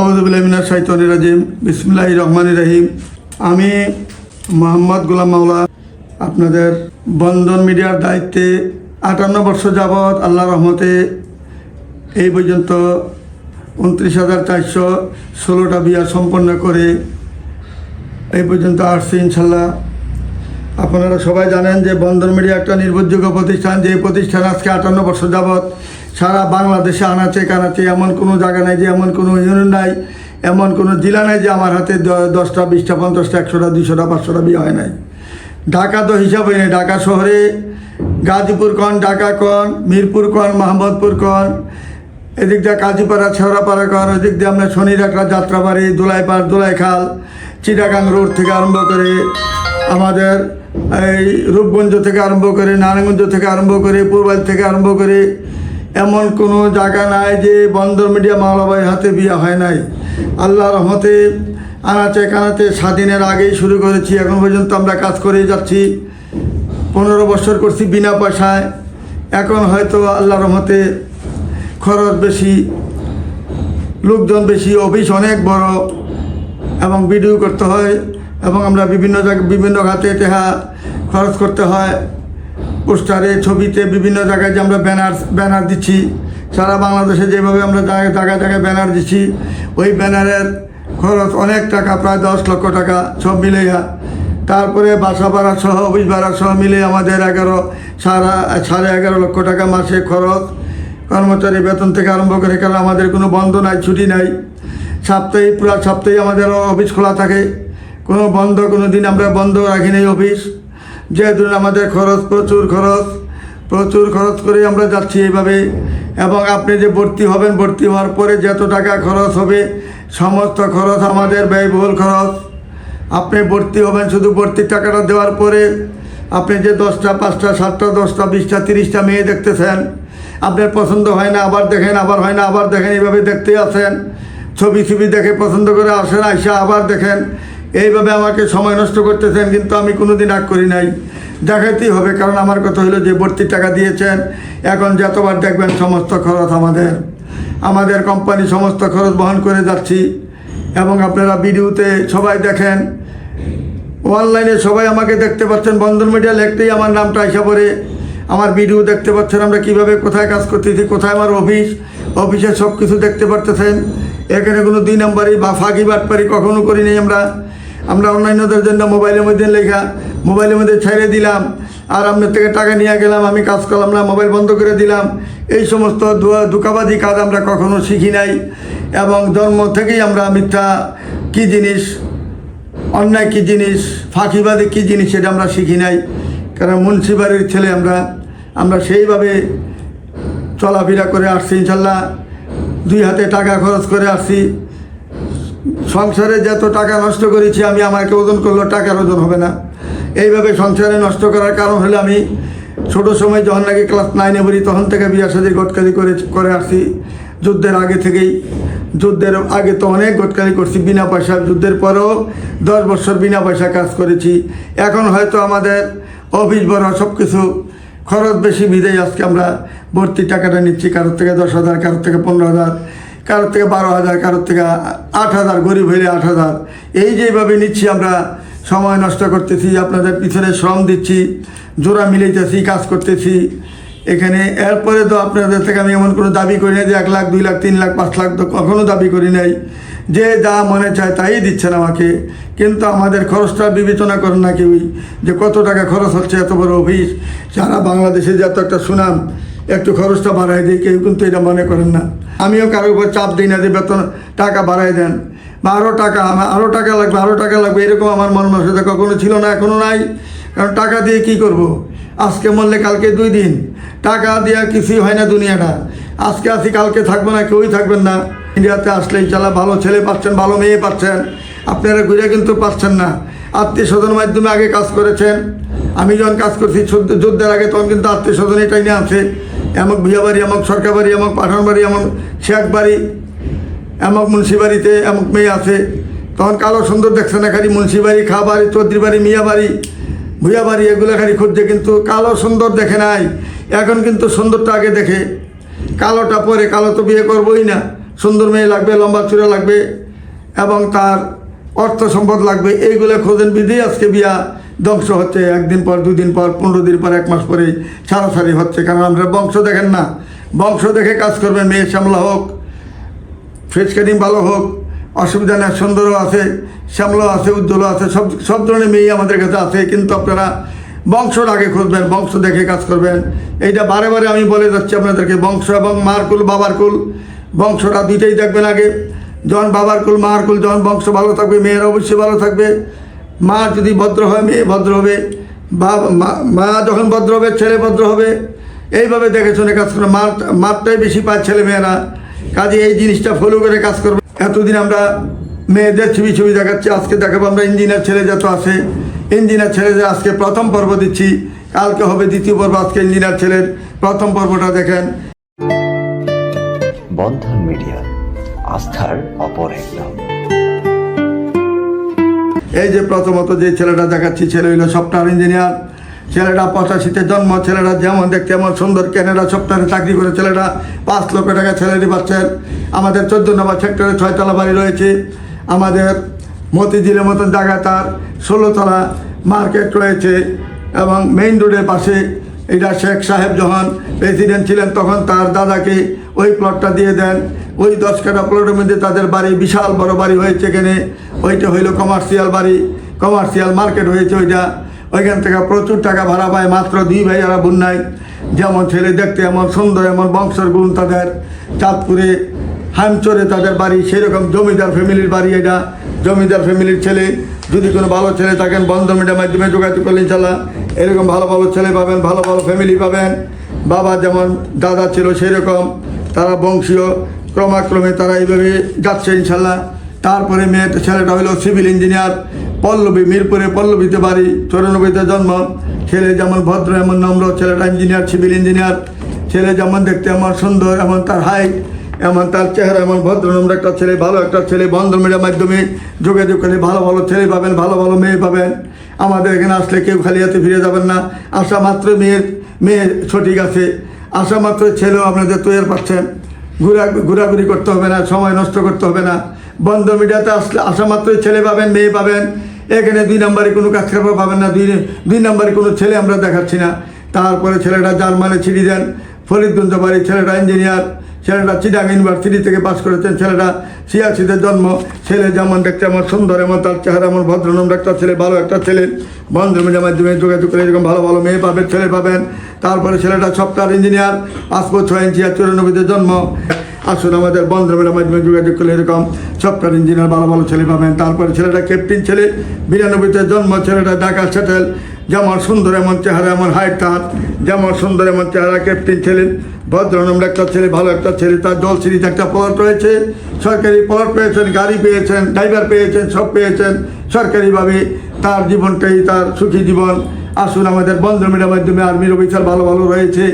আউদুবিল্লামিনা শাইতনি রাজিম। বিসমুল্লাহ রহমান রহিম। আমি মোহাম্মদ গোলাম মাওলা, আপনাদের বন্ধন মিডিয়ার দায়িত্বে আটান্ন বছর যাবৎ আল্লাহ রহমতে এই পর্যন্ত উনত্রিশ হাজার চারশো ষোলোটা বিয়া সম্পন্ন করে এই পর্যন্ত আসছি ইনশাল্লাহ আপনারা সবাই জানেন যে বন্ধন মিডিয়া একটা নির্ভরযোগ্য প্রতিষ্ঠান। যে প্রতিষ্ঠান আজকে আটান্ন বছর যাবৎ সারা বাংলাদেশে আনাচে কানাচে এমন কোনো জায়গা নাই যে এমন কোনো ইউনিয়ন নাই, এমন কোনো জেলা নাই যে আমার হাতে দশটা, বিশটা, পঞ্চাশটা, একশোটা দুশোটা পাঁচশোটা বিয়ে হয় নাই। ঢাকা তো হিসাব নাই। ঢাকা শহরে গাজীপুর কন, ঢাকা কন, মিরপুর কন মোহাম্মদপুর কন, এদিক দিয়ে কাজীপাড়া ছেওড়াপাড়া কন, ওদিক দিয়ে আমরা শনিরাকড়া যাত্রাবাড়ি দোলাইপাড় দোলাইখাল চিটাগাং রোড থেকে আরম্ভ করে আমাদের এই রূপগঞ্জ থেকে আরম্ভ করে, নারায়ণগঞ্জ থেকে আরম্ভ করে পূর্বাল থেকে আরম্ভ করে এমন কোনো জায়গা নাই যে বন্দর মিডিয়া মাওলাবাইয়ের হাতে বিয়ে হয় নাই। আল্লাহ রহমতে আনাচে কানাচে স্বাধীনের আগেই শুরু করেছি, এখন পর্যন্ত আমরা কাজ করে যাচ্ছি। পনেরো বছর করছি বিনা পয়সায়। এখন হয়তো আল্লাহ রহমতে খরচ বেশি, লোকজন বেশি, অফিস অনেক বড় এবং ভিডিও করতে হয় এবং আমরা বিভিন্ন জায়গায় বিভিন্ন খাতে টেহা খরচ করতে হয়। পোস্টারে, ছবিতে বিভিন্ন জায়গায় যে আমরা ব্যানার ব্যানার দিচ্ছি, সারা বাংলাদেশে যেভাবে আমরা জায়গায় জায়গায় জায়গায় ব্যানার দিচ্ছি, ওই ব্যানারের খরচ অনেক টাকা, প্রায় দশ লক্ষ টাকা সব মিলেইয়া তারপরে বাসা ভাড়া সহ, অফিস ভাড়া সহ মিলে আমাদের এগারো, সারা, সাড়ে এগারো লক্ষ টাকা মাসে খরচ। কর্মচারী বেতন থেকে আরম্ভ করে, কারণ আমাদের কোনো বন্ধ নাই, ছুটি নাই। সপ্তাহে, পুরো সপ্তাহে আমাদের অফিস খোলা থাকে। কোনো বন্ধ, কোনো দিন আমরা বন্ধ রাখি নাই অফিস। যেহেতু আমাদের খরচ প্রচুর খরচ প্রচুর খরচ করে আমরা যাচ্ছি এইভাবে। এবং আপনি যে ভর্তি হবেন, ভর্তি হওয়ার পরে যত টাকা খরচ হবে, সমস্ত খরচ আমাদের ব্যয়বহুল খরচ। আপনি ভর্তি হবেন শুধু ভর্তির টাকাটা দেওয়ার পরে, আপনি যে দশটা, পাঁচটা, সাতটা, দশটা, বিশটা, তিরিশটা মেয়ে দেখতেছেন, আপনার পছন্দ হয় না, আবার দেখেন, আবার হয় না, আবার দেখেন, এইভাবে দেখতে আসেন। ছবি ছবি দেখে পছন্দ করে আসেন, আইসা আবার দেখেন এইভাবে আমাকে সময় নষ্ট করতেছেন, কিন্তু আমি কোনোদিন রাগ করি নাই। দেখাতেই হবে, কারণ আমার কথা হলো যে ভর্তির টাকা দিয়েছেন, এখন যতবার দেখবেন সমস্ত খরচ আমাদের। আমাদের কোম্পানি সমস্ত খরচ বহন করে যাচ্ছি, এবং আপনারা ভিডিওতে সবাই দেখেন, অনলাইনে সবাই আমাকে দেখতে পাচ্ছেন বন্ধন মিডিয়া লিখতেই আমার নামটা আসা পড়ে। আমার ভিডিও দেখতে পাচ্ছেন আমরা কীভাবে কোথায় কাজ করতেছি, কোথায় আমার অফিস, অফিসে সব কিছু দেখতে পারতেছেন। এখানে কোনো দুই নম্বরই বা ফাঁকি বাটপারি কখনো করিনি আমরা। আমরা অন্যান্যদের জন্য মোবাইলের মধ্যে লেখা, মোবাইলের মধ্যে ছেড়ে দিলাম, আর আপনার থেকে টাকা নিয়ে গেলাম, আমি কাজ করলাম না, মোবাইল বন্ধ করে দিলাম। এই সমস্ত দুকাবাজি কাজ আমরা কখনো শিখি নাই, এবং জন্ম থেকেই আমরা মিথ্যা কী জিনিস, অন্যায় কী জিনিস, ফাঁকিবাদী কী জিনিস সেটা আমরা শিখি নাই। কারণ মুন্সিবাড়ির ছেলে আমরা আমরা সেইভাবে চলাফেরা করে আসছি, ইনশাল্লাহ দুই হাতে টাকা খরচ করে আসছি। সংসারে যত টাকা নষ্ট করেছি, আমি আমাকে ওজন করলেও টাকার ওজন হবে না। এইভাবে সংসারে নষ্ট করার কারণ হলে আমি ছোট সময় যখন নাকি ক্লাস নাইনে পড়ি, তখন থেকে বিয়া সাদির গটকালি করে করে আসছি যুদ্ধের আগে থেকেই। যুদ্ধের আগে তো অনেক গটকালি করছি, বিনা পয়সা। যুদ্ধের পরেও দশ বছর বিনা পয়সা কাজ করেছি। এখন হয়তো আমাদের অফিস বড় সব কিছু খরচ বেশি বিদেয় আজকে আমরা ভর্তি টাকাটা নিচ্ছি, কারোর থেকে দশ হাজার, কারোর থেকে পনেরো হাজার। কারোর থেকে বারো হাজার, কারোর থেকে আট হাজার, গরিব হইলে আট হাজার। এই যেভাবে নিচ্ছি আমরা, সময় নষ্ট করতেছি, আপনাদের পিছনে শ্রম দিচ্ছি, জোড়া মিলাইতেছি, কাজ করতেছি। এখানে এরপরে তো আপনাদের থেকে আমি এমন কোনো দাবি করি না যে এক লাখ, দুই লাখ, তিন লাখ, পাঁচ লাখ তো কখনও দাবি করি নাই। যে যা মনে চায় তাই দিচ্ছেন আমাকে। কিন্তু আমাদের খরচটা বিবেচনা করেন না কেউই, যে কত টাকা খরচ হচ্ছে, এত বড় অফিস। সারা বাংলাদেশে যে এত একটা সুনাম একটু খরচটা বাড়াই দিই, কেউ কিন্তু এটা মনে করেন না। আমিও কারোর উপর চাপ দিই না যে বেতন, টাকা বাড়াই দেন। বা আরও টাকা, আমার আরও টাকা লাগবে আরও টাকা লাগবে, এরকম আমার মন মানসিকতা কখনো ছিল না এখনও নাই। কারণ টাকা দিয়ে কি করব। আজকে মরলে কালকে দুই দিন। টাকা দেওয়া কিছুই হয় না দুনিয়াটা। আজকে আসি কালকে থাকব না, কেউই থাকবেন না। ইন্ডিয়াতে আসলেই চালা ভালো ছেলে পাচ্ছেন, ভালো মেয়ে পাচ্ছেন। আপনারা ঘুরে কিন্তু পাচ্ছেন না। আত্মীয় স্বজন মাধ্যমে আগে কাজ করেছেন। আমি যখন কাজ করছি যুদ্ধ- যুদ্ধের আগে তখন কিন্তু আত্মীয় স্বজন এটাই নিয়ে আছে। এমক বিয়া বাড়ি এমক সরকার বাড়ি এমক পাঠান বাড়ি এমন শেখ বাড়ি এমক মুন্সি বাড়িতে এমক মেয়ে আছে। তখন কালো সুন্দর দেখছে না খালি মুন্সি বাড়ি, খা বাড়ি, চৌধুরী বাড়ি, মিয়া বাড়ি ভুয়া বাড়ি, এগুলো খালি খুঁজছে কিন্তু কালো সুন্দর দেখে নাই। এখন কিন্তু সুন্দরটা আগে দেখে। কালোটা পরে কালো তো বিয়ে করবোই না। সুন্দর মেয়ে লাগবে, লম্বা চূড়া লাগবে এবং তার অর্থ সম্পদ লাগবে। এইগুলো খোঁজেন বিধি আজকে বিয়া। ধ্বংস হচ্ছে, একদিন পর, দুদিন পর, পনেরো দিন পর, এক মাস পরে সারাসারি হচ্ছে, কারণ আমরা বংশ দেখেন না। বংশ দেখে কাজ করবেন মেয়ে শ্যামলা হোক ফেস কাটিং ভালো হোক, অসুবিধা নেই, সুন্দরও আছে, শ্যামলাও আছে, উজ্জ্বলও আছে, সব সব ধরনের মেয়ে আমাদের কাছে আছে, কিন্তু আপনারা বংশর আগে খুঁজবেন, বংশ দেখে কাজ করবেন। এইটা বারে বারে আমি বলে যাচ্ছি আপনাদেরকে, বংশ এবং মার কুল বাবার কুল বংশটা দুইটাই দেখবেন আগে। যখন বাবার কুল মার কুল যখন বংশ ভালো থাকবে, মেয়েরা অবশ্যই ভালো থাকবে। মা যদি ভদ্র হয়, মেয়ে ভদ্র হবে, বা মা- যখন ভদ্র হবে, ছেলে ভদ্র হবে, এইভাবে দেখে শুনে কাজ করে। মার, মারটাই বেশি পায় ছেলে মেয়েরা কাজে এই জিনিসটা ফলো করে কাজ করবে। এতদিন আমরা মেয়েদের ছবি ছবি দেখাচ্ছি, আজকে দেখাবো আমরা ইঞ্জিনিয়ার ছেলে যত আছে। ইঞ্জিনিয়ার ছেলেদের আজকে প্রথম পর্ব দিচ্ছি। কালকে হবে দ্বিতীয় পর্ব, আজকে ইঞ্জিনিয়ার ছেলের প্রথম পর্বটা দেখেন। বন্ধন মিডিয়া, আস্থার অপর এক নাম এই যে প্রথমত যে ছেলেটা দেখাচ্ছি, ছেলে হইল সফটওয়্যার ইঞ্জিনিয়ার ছেলেটা পঁচাশিতে জন্ম, ছেলেটা যেমন দেখতে এমন সুন্দর ক্যানাডা সফটওয়্যারে চাকরি করে ছেলেটা পাঁচ লক্ষ টাকা স্যালারি পাচ্ছেন। আমাদের চোদ্দ নম্বর সেক্টরে ছয়তলা বাড়ি রয়েছে। আমাদের মতিঝিলের মতন জায়গায় তার ষোলোতলা মার্কেট রয়েছে এবং মেইন রোডের পাশে এটা শেখ সাহেব যখন প্রেসিডেন্ট ছিলেন, তখন তার দাদাকে ওই প্লটটা দিয়ে দেন। ওই দশ কাটা প্লটের মধ্যে তাদের বাড়ি বিশাল বড় বাড়ি হয়েছে এখানে। ওইটা হইল কমার্শিয়াল বাড়ি। কমার্শিয়াল মার্কেট হয়েছে ওইটা। ওইখান থেকে প্রচুর টাকা ভাড়া পায়, মাত্র দুই ভাই আর বন্যায় যেমন ছেলে দেখতে এমন সুন্দর, এমন বংশের গুণ তাদের। চাঁদপুরে, হামচরে তাদের বাড়ি, সেরকম জমিদার ফ্যামিলির বাড়ি এটা। জমিদার ফ্যামিলির ছেলে। যদি কোনো ভালো ছেলে থাকেন বন্ধন মিডিয়ার মাধ্যমে যোগাযোগ করলে চালা এরকম ভালো ভালো ছেলে পাবেন, ভালো ভালো ফ্যামিলি পাবেন। বাবা যেমন দাদা ছিল সেরকম। তারা বংশীয়, ক্রমাক্রমে তারা এইভাবে যাচ্ছে ইনশাল্লাহ। তারপরে মেয়েটা ছেলেটা হলো সিভিল ইঞ্জিনিয়ার, পল্লবী, মিরপুরে পল্লবীতে বাড়ি, চৌরানব্বইতে জন্ম। ছেলে যেমন ভদ্র, এমন নম্র, ছেলেটা ইঞ্জিনিয়ার, সিভিল ইঞ্জিনিয়ার। ছেলে যেমন দেখতে, এমন সুন্দর, এমন তার হাইট এমন তার চেহারা, এমন ভদ্র, নম্র একটা ছেলে, ভালো একটা ছেলে বন্ধন মিডিয়ার মাধ্যমে যোগাযোগ করে ভালো ভালো ছেলে পাবেন, ভালো ভালো মেয়ে পাবেন। আমাদের এখানে আসলে কেউ খালি হাতে ফিরে যাবেন না। আসা মাত্র মেয়ের মেয়ে সঠিক আছে। আসা মাত্র ছেলেও আপনাদের তৈরি পাচ্ছেন। ঘুরা ঘোরাঘুরি করতে হবে না, সময় নষ্ট করতে হবে না। বন্ধ মিডিয়াতে আসলে আসা মাত্রই ছেলে পাবেন, মেয়ে পাবেন। এখানে দুই নম্বরে কোনো কাজ খারাপ পাবেন না, দুই দুই নম্বরে কোনো ছেলে আমরা দেখাচ্ছি না। তারপরে ছেলেটা জার্মানে ছিঁড়ি দেন। ফরিদগঞ্জ বাড়ি ছেলেটা ইঞ্জিনিয়ার। ছেলেটা চিটাং ইউনিভার্সিটি থেকে পাশ করেছেন। ছেলেটা ছিয়াশিতে জন্ম। ছেলে যেমন দেখতে আমার সুন্দর, এমন তার চেহারা, এমন ভদ্রনম্র একটা ছেলে, ভালো একটা ছেলে। বন্ধু মিডিয়ার মাধ্যমে যোগাযোগ করে এরকম ভালো ভালো মেয়ে পাবেন ছেলে পাবেন। তারপরে ছেলেটা সফটওয়্যার ইঞ্জিনিয়ার, পাসপোর্ট ছয় ইঞ্চি আর চুরানব্বইতে জন্ম। আসুন আমাদের বন্ধু মিডিয়ার মাধ্যমে যোগাযোগ করলে এরকম সফটওয়্যার ইঞ্জিনিয়ার, ভালো ভালো ছেলে পাবেন। তারপরে ছেলেটা ক্যাপ্টেন ছেলে, বিরানব্বইতে জন্ম। ছেলেটা ঢাকা সেটেল যেমন সুন্দর এমন চেহারা এমন হাইট তার। যেমন সুন্দর এমন চেহারা ক্যাপ্টেন ছেলে ভদ্রনম্র একটা ছেলে, ভালো একটা ছেলে, তার জল সিরিজ একটা প্লট রয়েছে। সরকারি প্লট পেয়েছেন, গাড়ি পেয়েছেন ড্রাইভার পেয়েছেন, সব পেয়েছেন। সরকারিভাবে তার জীবনটাই, তার সুখী জীবন। আসুন আমাদের বন্ধন মিডিয়ার মাধ্যমে আর্মির অফিসার ভালো ভালো রয়েছে।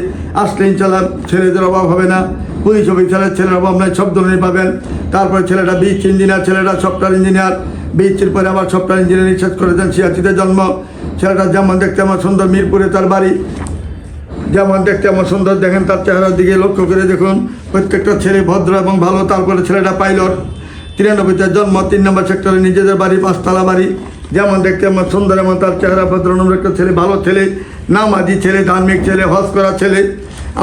আসলে ইনশাল্লাহ ছেলেদের অভাব হবে না। পুলিশ অফিসারের ছেলের অভাব নাই সব ধরনের পাবেন। তারপরে ছেলেটা বিচ ইঞ্জিনিয়ার ছেলেটা সফটওয়্যার ইঞ্জিনিয়ার বিচের পরে আবার সফটওয়্যার ইঞ্জিনিয়ারিং শেষ করেছেন, সিয়াচিতে জন্ম। ছেলেটা যেমন দেখতে আমার সুন্দর মিরপুরে তার বাড়ি, যেমন দেখতে আমার সুন্দর, দেখেন তার চেহারার দিকে লক্ষ্য করে দেখুন। প্রত্যেকটা ছেলে ভদ্র এবং ভালো, তারপরে ছেলেটা পাইলট। তিরানব্বইতে জন্ম, তিন নম্বর সেক্টরে নিজেদের বাড়ি, পাঁচতলা বাড়ি। যেমন দেখতে আমার সুন্দর এবং তার চেহারা ভদ্র নম্বর একটা ছেলে, ভালো ছেলে, নামাজি ছেলে, ধার্মিক ছেলে, হজ করা ছেলে।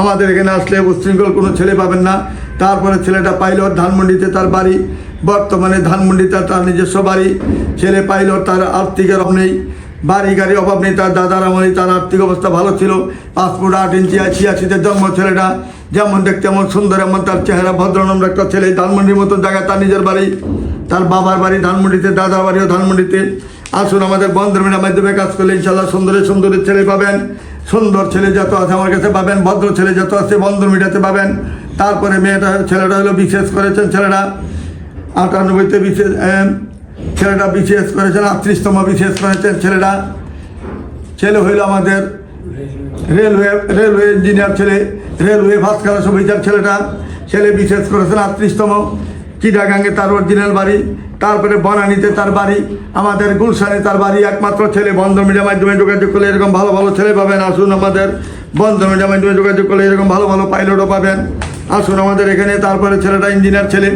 আমাদের এখানে আসলে উচ্ছৃঙ্খল কোনো ছেলে পাবেন না। তারপরে ছেলেটা পাইলট, ধানমন্ডিতে তার বাড়ি। বর্তমানে ধানমন্ডিতে তার নিজস্ব বাড়ি। ছেলে পাইলট, তার আর্থিকের অভাব নেই। বাড়ি গাড়ি অভাব নেই, তার দাদার আমলে তার আর্থিক অবস্থা ভালো ছিল। পাসপোর্ট আট ইঞ্চি ছিয়াশিতে জন্ম ছেলেটা। যেমন দেখতে এমন সুন্দর, এমন তার চেহারা, ভদ্রনম্র একটা ছেলে। ধানমন্ডির মতো জায়গা তার নিজের বাড়ি, তার বাবার বাড়ি ধানমন্ডিতে, দাদার বাড়িও ধানমন্ডিতে। আসুন আমাদের বন্ধুমের মাধ্যমে কাজ করলে ইনশাল্লাহ সুন্দরের সুন্দরের ছেলে পাবেন। সুন্দর ছেলে যত আছে আমার কাছে পাবেন, ভদ্র ছেলে যত আছে বন্ধন মিটাতে পাবেন। তারপরে মেয়েটা, ছেলেটা হলো বিশেষ করেছেন ছেলেটা। আটানব্বইতে বিশেষ ছেলেটা বিশেষ করেছেন আটত্রিশতম বিশেষ করেছেন ছেলেটা। ছেলে হইল আমাদের রেলওয়ে রেলওয়ে ইঞ্জিনিয়ার ছেলে, রেলওয়ে ফার্স্ট ক্লাস অফিসার ছেলেটা। ছেলে বিশেষ করেছেন, আটত্রিশতম। চিটাগাঙ্গে তার অরিজিনাল বাড়ি, তারপরে বনানীতে তার বাড়ি, আমাদের গুলশানে তার বাড়ি, একমাত্র ছেলে বন্ধ মিডিয়ার মাধ্যমে যোগাযোগ করলে এরকম ভালো ভালো ছেলে পাবেন। আসুন আমাদের বন্ধ মিডিয়ার মাধ্যমে যোগাযোগ করলে এরকম ভালো ভালো পাইলটও পাবেন। আসুন আমাদের এখানে, তারপরে ছেলেটা ইঞ্জিনিয়ার ছেলে,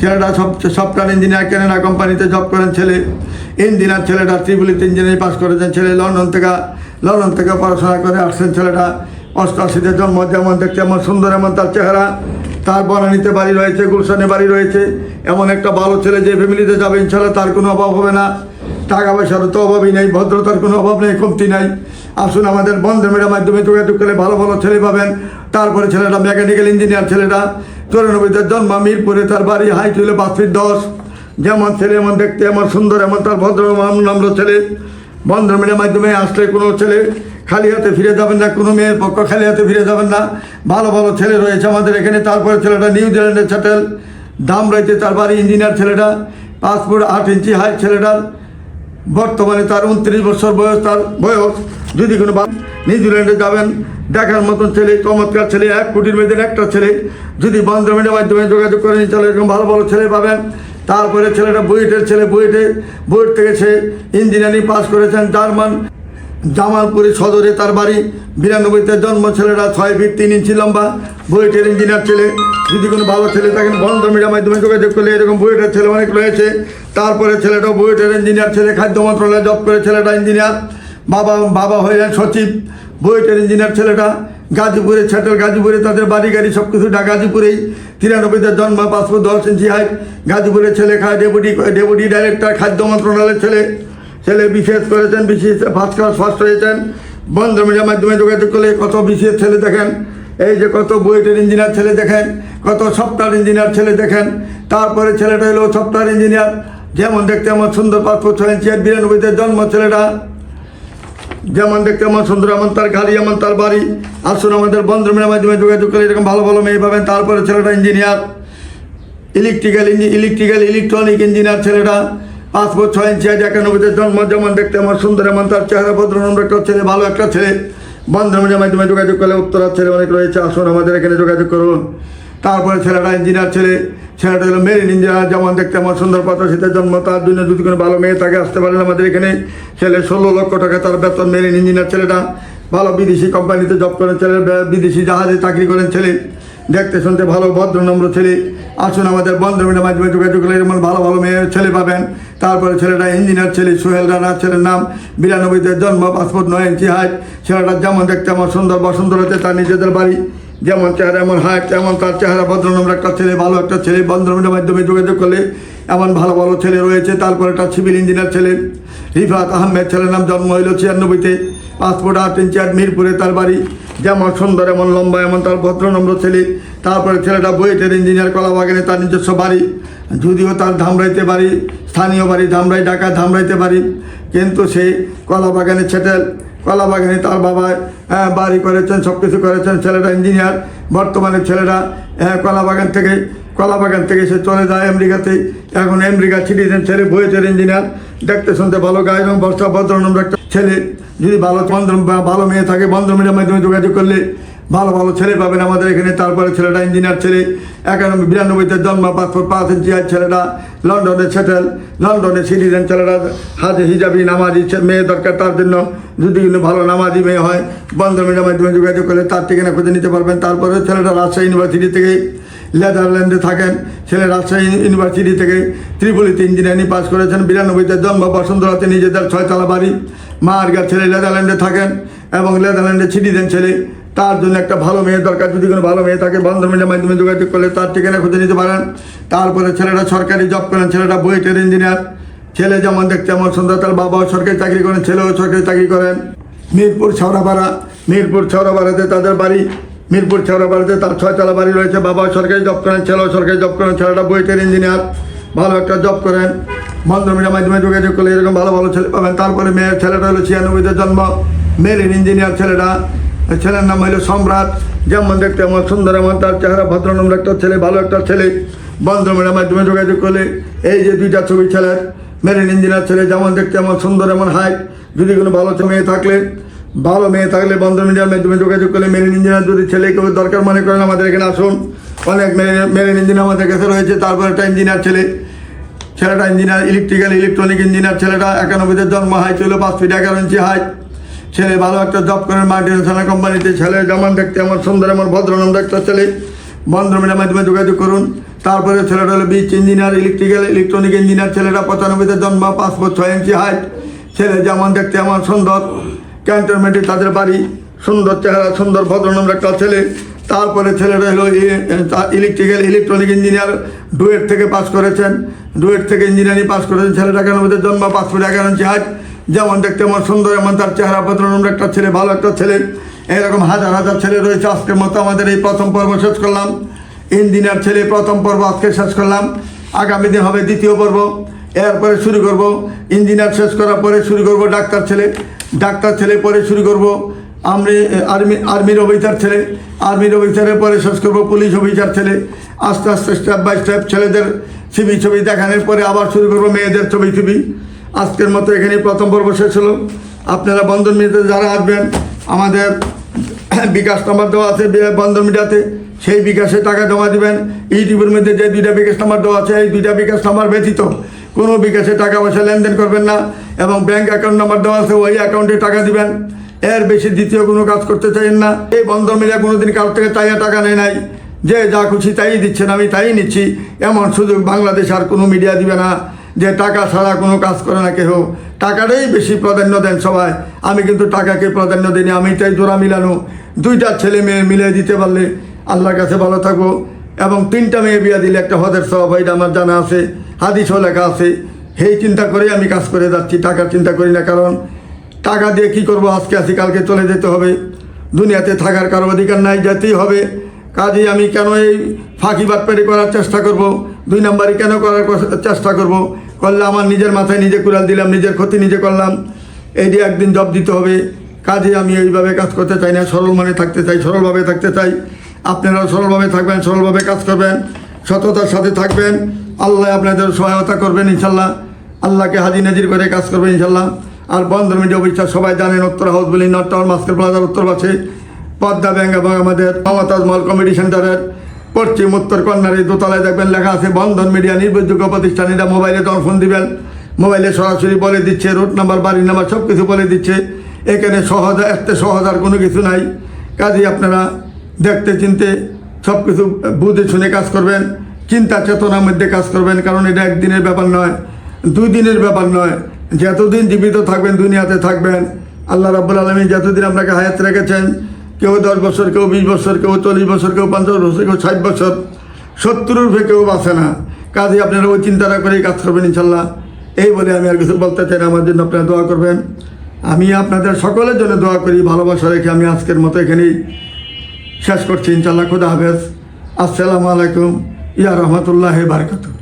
ছেলেটা সব সফটওয়্যার ইঞ্জিনিয়ার কেনেডা কোম্পানিতে জব করেন ছেলে। ইঞ্জিনিয়ার ছেলেটা ত্রিপুলিতে ইঞ্জিনিয়ারিং পাস করেছেন ছেলে, লন্ডন থেকে লন্ডন থেকে পড়াশোনা করে আসছেন ছেলেটা। অষ্টআশিতে জন্ম, যেমন দেখতে এমন সুন্দর, এমন তার চেহারা। তার বনানীতে বাড়ি রয়েছে, গুলশানে বাড়ি রয়েছে। এমন একটা ভালো ছেলে যে ফ্যামিলিতে যাবে ইনশাল্লাহ তার কোনো অভাব হবে না। টাকা পয়সার তো অভাবই নেই, ভদ্রতার কোনো অভাব নেই, কমতি নাই। আসুন আমাদের বন্ধমের মাধ্যমে যোগাযোগ করলে ভালো ভালো ছেলে পাবেন। তারপরে ছেলেটা মেকানিক্যাল ইঞ্জিনিয়ার ছেলেটা। চৌরানব্বইতে জন্ম, মিরপুরে তার বাড়ি, হাইট হইল পাঁচ দশ। যেমন ছেলে, এমন দেখতে, এমন সুন্দর, এমন তার ভদ্র নম্র ছেলে। বন্ধমের মাধ্যমে আসলে কোনো ছেলে খালি হাতে ফিরে যাবেন না, কোনো মেয়ের পক্ষ খালি হাতে ফিরে যাবেন না। ভালো ভালো ছেলে রয়েছে আমাদের এখানে, তারপরে ছেলেটা নিউজিল্যান্ডের সেটেল দাম রয়েছে তার বাড়ি ইঞ্জিনিয়ার ছেলেটা। পাসপোর্ট আট ইঞ্চি হাইট ছেলেটার। বর্তমানে তার উনত্রিশ বছর বয়স, তার বয়স যদি কোনো নিউজিল্যান্ডে যাবেন, দেখার মতন ছেলে, চমৎকার ছেলে, এক কোটির মেয়েদের একটা ছেলে, যদি বন্ধমের মাধ্যমে যোগাযোগ করেন তাহলে এরকম ভালো ভালো ছেলে পাবেন। তারপরে ছেলেটা বুয়েটের ছেলে, বুয়েটে, বুয়েট থেকে সে ইঞ্জিনিয়ারিং পাস করেছেন, জার্মান জামালপুরি সদরে তার বাড়ি। বিরানব্বইতে জন্ম ছেলেটা ছয় ফিট তিন ইঞ্চি লম্বা। বুয়েটের ইঞ্জিনিয়ার ছেলে। যদি কোনো ভালো ছেলে থাকেন, বন্ধ মিডিয়ার মাধ্যমে যোগাযোগ করলে এরকম বুয়েটের ছেলে অনেক রয়েছে। তারপরে ছেলেটাও বুয়েটের ইঞ্জিনিয়ার ছেলে, খাদ্য মন্ত্রণালয়ে জব করে ছেলেটা ইঞ্জিনিয়ার। বাবা বাবা হয়ে সচিব। বুয়েটের ইঞ্জিনিয়ার ছেলেটা গাজীপুরে ছেটেল গাজীপুরে তাদের বাড়ি গাড়ি সব কিছু গাজীপুরেই। তিরানব্বইতে জন্ম পাসপোর্ট দশ ইঞ্চি হাইট গাজীপুরের ছেলে খায় ডেপুটি ডেপুটি ডাইরেক্টর খাদ্য মন্ত্রণালয়ের ছেলে। ছেলে বিশেষ করেছেন, বিশেষ ফার্স্ট ক্লাস ফার্স্ট হয়েছেন বন্ধ মিডিয়ার মাধ্যমে যোগাযোগ করলে কত বিশেষ ছেলে দেখেন, এই যে কত বুয়েটের ইঞ্জিনিয়ার ছেলে দেখেন, কত সফটওয়্যার ইঞ্জিনিয়ার ছেলে দেখেন, তারপরে ছেলেটা হলো সফটওয়্যার ইঞ্জিনিয়ার, যেমন দেখতে আমার সুন্দর পাসপোর্ট ছয় ইঞ্চি আর বিরানব্বইতে জন্ম ছেলেটা, যেমন দেখতে আমার সুন্দর এমন তার গাড়ি এমন তার বাড়ি, আসুন আমাদের বন্ধুমের মাধ্যমে যোগাযোগ করে এরকম ভালো ভালো মেয়ে পাবেন, তারপরে ছেলেটা engineer, electrical engine electrical electronic engineer ছেলেটা পাসপোর্ট ছয় ইঞ্চি আজ একানব্বইতে জন্ম, যেমন দেখতে আমার সুন্দর, এমন তার চেহারা ভদ্র নম্বর একটা ছেলে, ভালো একটা ছেলে। বন্ধুমের মাধ্যমে যোগাযোগ করলে উত্তরার ছেলে অনেক রয়েছে, আসুন আমাদের এখানে যোগাযোগ করুন। তারপরে ছেলেটা ইঞ্জিনিয়ার ছেলে, ছেলেটা হলো মেরিন ইঞ্জিনিয়ার, যেমন দেখতে আমার সুন্দর পঁচাশিতে জন্ম, তার জন্য যদি কোনো ভালো মেয়ে থাকে, আসতে পারেন আমাদের এখানে। ছেলে ষোলো লক্ষ টাকা, তার বেতন মেরিন ইঞ্জিনিয়ার ছেলেটা। ভালো বিদেশি কোম্পানিতে জব করেন ছেলে বিদেশি জাহাজে চাকরি করেন ছেলে। দেখতে শুনতে ভালো, ভদ্র, নম্র ছেলে। আসুন আমাদের বন্ধুমিনের মাধ্যমে যোগাযোগ করলে এমন ভালো ভালো মেয়ের ছেলে পাবেন। তারপরে ছেলেটা ইঞ্জিনিয়ার ছেলে, সোহেল রানা ছেলের নাম। বিরানব্বইতে জন্ম, পাসপোর্ট নয় ইঞ্চি হাইট ছেলেটা যেমন দেখতে আমার সুন্দর বসন্তরাতে তার নিজেদের বাড়ি। যেমন চেহারা, এমন হাইট তেমন তার চেহারা। ভদ্রনম্র একটা ছেলে, ভালো একটা ছেলে। বন্ধুমিনের মাধ্যমে যোগাযোগ করলে এমন ভালো ভালো ছেলে রয়েছে। তারপরে একটা সিভিল ইঞ্জিনিয়ার ছেলে, রিফাত আহমেদ ছেলের নাম জন্ম হইল ছিয়ানব্বইতে। পাসপোর্ট আট ইঞ্চি আট মিরপুরে তার বাড়ি। যেমন সুন্দর এমন লম্বা এমন তার ভদ্রনম্র ছেলে। তারপরে ছেলেটা বুয়েটের ইঞ্জিনিয়ার কলাবাগানে তার নিজস্ব বাড়ি। যদিও তার ধামরাইতে বাড়ি স্থানীয় বাড়ি ধামরাই ঢাকা ধামরাইতে বাড়ি। কিন্তু সে কলাবাগানে ছেটেল। কলাবাগানে তার বাবা বাড়ি করেছেন সব কিছু করেছেন। ছেলেটা ইঞ্জিনিয়ার বর্তমানে আহ, কলাবাগান থেকে কলাবাগান থেকে সে চলে যায় আমেরিকাতে। এখন আমেরিকা সিটিজেন ছেলে বইয়েছেন ইঞ্জিনিয়ার দেখতে শুনতে ভালো গায়ে এবং বর্ষা ভদ্রনম্র একটা ছেলে। যদি ভালো বন্ধ ভালো মেয়ে থাকে বন্ধমের মাধ্যমে যোগাযোগ করলে ভালো ভালো ছেলে পাবেন আমাদের এখানে। তারপরে ছেলেটা ইঞ্জিনিয়ার ছেলে, একানব্বই বিরানব্বইতে জন্ম পাসপোর্ট পাঁচ ইঞ্চি আর ছেলেটা, লন্ডনে সেটেল লন্ডনে সিটিজেন ছেলেরা হাজে হিজাবি নামাজি মেয়ে দরকার তার জন্য। যদি ভালো নামাজি মেয়ে হয় বন্ধমের মাধ্যমে যোগাযোগ করলে তার ঠিকানা খুঁজে নিতে পারবেন। তারপরে ছেলেটা রাজশাহী ইউনিভার্সিটি থেকে নেদারল্যান্ডে থাকেন। ছেলে রাজশাহী ইউনিভার্সিটি থেকে ত্রিপুলিতে ইঞ্জিনিয়ারিং পাস করেছেন। বিরানব্বইতে জন্ম, বসন্তরাতে নিজেদের ছয়তলা বাড়ি। মা আর গা ছেলে নেদারল্যান্ডে থাকেন এবং নেদারল্যান্ডে সিটিজেন ছেলে। তার জন্য একটা ভালো মেয়ে দরকার। যদি কোনো ভালো মেয়ে থাকে বন্ধমের মাধ্যমে যোগাযোগ করলে তার ঠিকানা খুঁজে নিতে পারেন। তারপরে ছেলেটা সরকারি জব করেন। ছেলেটা বুয়েটের ইঞ্জিনিয়ার ছেলে যেমন দেখতে যেমন সুন্দর, তার বাবাও সরকারি চাকরি করেন, ছেলেও সরকারি চাকরি করেন। মিরপুর, ছাওড়াপাড়া। মিরপুর, ছাওড়াপাড়াতে তাদের বাড়ি। মিরপুর ছাওড়াপাড়াতে তার ছয়তলা বাড়ি রয়েছে। বাবা সরকারি জব করেন ছেলেও সরকারি জব করেন ছেলেটা বুয়েটের ইঞ্জিনিয়ার, ভালো একটা জব করেন। বন্ধমিনের মাধ্যমে যোগাযোগ করলে এরকম ভালো ভালো ছেলে পাবেন। তারপরে মেয়ের ছেলেটা হলো ছিয়ানব্বইতে জন্ম, মেরিন ইঞ্জিনিয়ার ছেলেটা। ছেলের নাম হলো সম্রাট। যেমন দেখতে এমন সুন্দর এমন তার চেহারা ভদ্রনম্র একটা ছেলে, ভালো একটা ছেলে। বন্ধমের মাধ্যমে যোগাযোগ করলে এই যে দুইটা ছবি ছেলের, মেরিন ইঞ্জিনিয়ার ছেলে, যেমন দেখতে এমন সুন্দর, এমন হাইট যদি কোনো ভালো মেয়ে থাকলে ভালো মেয়ে থাকলে বন্ধন মিডিয়ার মাধ্যমে যোগাযোগ করলে মেরিন ইঞ্জিনিয়ার যদি ছেলে কেউ দরকার মনে করেন, আমাদের এখানে আসুন। অনেক মেরিন ইঞ্জিনিয়ার আমাদের কাছে রয়েছে, তারপর একটা ইঞ্জিনিয়ার ছেলে। ছেলেটা ইঞ্জিনিয়ার ইলেকট্রিক্যাল ইলেকট্রনিক ইঞ্জিনিয়ার ছেলেটা একানব্বইতে জন্ম হাই ছিল পাঁচ ফিট এগারো ইঞ্চি হাইট ছেলে ভালো একটা জব করেন মাল্টি ন্যাশনাল কোম্পানিতে ছেলে যেমন দেখতে আমার সুন্দর আমার ভদ্রনন্দ একটা ছেলে। বন্ধ মিডিয়ার মাধ্যমে যোগাযোগ করুন। তারপরে ছেলেটা হলো BSc engineer electrical electronic engineer ছেলেটা পঁচানব্বইতে জন্ম, পাঁচ ফুট ছয় ইঞ্চি হাইট ছেলে যেমন দেখতে আমার সুন্দর। ক্যান্টনমেন্টে তাদের বাড়ি, সুন্দর চেহারা, সুন্দর ভদ্রনম্র একটা ছেলে। তারপরে ছেলেরা হলো ইলেকট্রিক্যাল ইলেকট্রনিক ইঞ্জিনিয়ার ডুয়েট থেকে পাস করেছেন। ডুয়েট থেকে ইঞ্জিনিয়ারিং পাস করেছেন। ছেলেটা কেন আমাদের জন্ম পাঁচ ফুট এগারো ইঞ্চি যেমন দেখতে এমন সুন্দর, এমন তার চেহারা, ভদ্রনম্র একটা ছেলে, ভালো একটা ছেলে। এরকম হাজার হাজার ছেলে রয়েছে। আজকের মতো আমাদের এই প্রথম পর্ব শেষ করলাম। ইঞ্জিনিয়ার ছেলে প্রথম পর্ব আজকে শেষ করলাম। আগামী দিন হবে দ্বিতীয় পর্ব। এরপরে শুরু করব। ইঞ্জিনিয়ার শেষ করার পরে শুরু করব ডাক্তার ছেলে। ডাক্তার ছেলে পরে শুরু করব আমি আর্মি, আর্মির অফিসার ছেলে, আর্মির অফিসারের পরে শেষ করব পুলিশ অফিসার ছেলে, আস্তে আস্তে স্টেপ বাই স্টেপ ছেলেদের ছবি ছবি দেখানোর পরে আবার শুরু করব মেয়েদের ছবি ছবি। আজকের মতো এখানে প্রথম পর্ব শেষ হলো। আপনারা বন্ধন মিডিয়াতে যারা আসবেন, আমাদের বিকাশ নাম্বার দেওয়া আছে বন্ধন মিডিয়াতে সেই বিকাশে টাকা জমা দিবেন। ইউটিউবের মধ্যে যে দুইটা বিকাশ নাম্বার দেওয়া আছে, এই দুইটা বিকাশ নাম্বার ব্যতীত কোনো বিকাশে টাকা পয়সা লেনদেন করবেন না এবং ব্যাংক অ্যাকাউন্ট নাম্বার দেওয়া আছে, ওই অ্যাকাউন্টে টাকা দিবেন। এর বেশি দ্বিতীয় কোনো কাজ করতে চাইেন না। এই বন্ধন মিডিয়া কোনোদিন কারোর থেকে চাইয়া টাকা নেয় নাই। যে যা খুশি তাই দিচ্ছেন, আমি তাই নিচ্ছি। এমন সুযোগ বাংলাদেশ আর কোনো মিডিয়া দিবে না যে টাকা ছাড়া কোনো কাজ করে না কেউ টাকাটাই বেশি প্রাধান্য দেন সবাই। আমি কিন্তু টাকাকে প্রাধান্য দিইনি, আমি চাই জোড়া মিলানো। দুইটা ছেলে মেয়ে মিলে দিতে পারলে আল্লাহর কাছে ভালো থাকব। এবং তিনটা মেয়ে বিয়া দিলে একটা হদের স্বভাব এটা আমার জানা আছে হাদিসও লেখা আছে। সেই চিন্তা করেই আমি কাজ করে যাচ্ছি টাকার চিন্তা করি না, কারণ টাকা দিয়ে কি করব, আজকে আসি কালকে চলে যেতে হবে। দুনিয়াতে থাকার কারও অধিকার নাই, যেতেই হবে। কাজেই আমি কেন এই ফাঁকি বাটপারি করার চেষ্টা করব? দুই নাম্বারই কেন করার চেষ্টা করব? করলে আমার নিজের মাথায় নিজে কুড়াল দিলাম, নিজের ক্ষতি নিজে করলাম। এই দিয়ে একদিন জব দিতে হবে। কাজে আমি এইভাবে কাজ করতে চাই না, সরল মনে থাকতে চাই, সরলভাবে থাকতে চাই। আপনারাও সরলভাবে থাকবেন, সরলভাবে কাজ করবেন, সততার সাথে থাকবেন। আল্লাহ আপনাদের সহায়তা করবেন ইনশাল্লাহ। আল্লাহকে হাজির নাজির করে কাজ করবেন ইনশাল্লাহ। আর বন্ধ মিডিয়া অফিসার সবাই জানেন, উত্তর হাউস বলি নর্থ টাউন মাস্টার প্লাজার উত্তর পাশে। পদ্মা ব্যাংক এবং আমাদের মমতাজ মল কমেডি সেন্টারের পশ্চিম উত্তর কর্নারে দোতলায় দেখবেন, লেখা আছে, বন্ধন মিডিয়া নির্ভরযোগ্য প্রতিষ্ঠান। এটা মোবাইলে তখন ফোন দিবেন, মোবাইলে সরাসরি বলে দিচ্ছে, রুট নাম্বার, বাড়ির নাম্বার সব কিছু বলে দিচ্ছে। এখানে সহজ, এত সহজ আর কোনো কিছু নাই। কাজেই আপনারা দেখতে চিনতে সব কিছু বুঝে শুনে কাজ করবেন, চিন্তা চেতনার মধ্যে কাজ করবেন, কারণ এটা একদিনের ব্যাপার নয়, দুই দিনের ব্যাপার নয়। যতদিন জীবিত থাকবেন, দুনিয়াতে থাকবেন, আল্লাহ রাব্বুল আলমী যতদিন আপনাকে হায়াত রেখেছেন, কেউ দশ বছর, কেউ বিশ বছর, কেউ চল্লিশ বছর, কেউ পঞ্চাশ বছর, কেউ ষাট বছর সত্তরের উপরে কেউ বাঁচে না। কাজে আপনারা ওই চিন্তাটা করেই কাজ করবেন ইনশাল্লাহ এই বলে আমি আর কিছু বলতে চাই আমার জন্য আপনারা দোয়া করবেন। আমি আপনাদের সকলের জন্য দোয়া করি, ভালোবাসা রেখে আমি আজকের মতো এখানেই শেষ করছি ইনশাল্লাহ খুদা হাফেজ। আসসালামু আলাইকুম। ইয়া রহমতুল্লাহ বারকাতুহ।